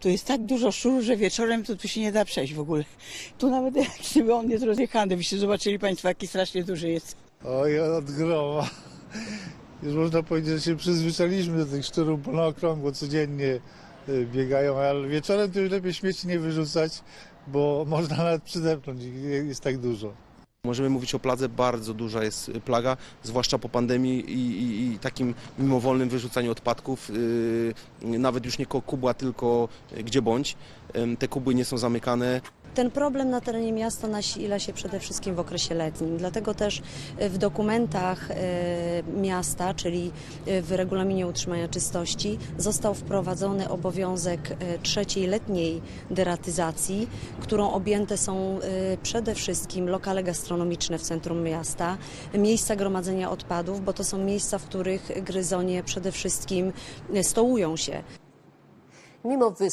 Tu jest tak dużo szczurów, że wieczorem to tu się nie da przejść w ogóle. Tu nawet jak gdyby on jest rozjechany, byście zobaczyli Państwo, jaki strasznie duży jest. Oj, od groma. Już można powiedzieć, że się przyzwyczailiśmy do tych szczurów, bo na okrągło codziennie y, biegają, ale wieczorem to już lepiej śmieci nie wyrzucać, bo można nawet przydepnąć, jest tak dużo. Możemy mówić o pladze, bardzo duża jest plaga, zwłaszcza po pandemii i, i, i takim mimowolnym wyrzucaniu odpadków, yy, nawet już nie kubła, tylko gdzie bądź. Ym, Te kubły nie są zamykane, Ten problem na terenie miasta nasila się przede wszystkim w okresie letnim, dlatego też w dokumentach e, miasta, czyli w regulaminie utrzymania czystości, został wprowadzony obowiązek e, trzeciej letniej deratyzacji, którą objęte są e, przede wszystkim lokale gastronomiczne w centrum miasta, miejsca gromadzenia odpadów, bo to są miejsca, w których gryzonie przede wszystkim e, stołują się. Mimo wys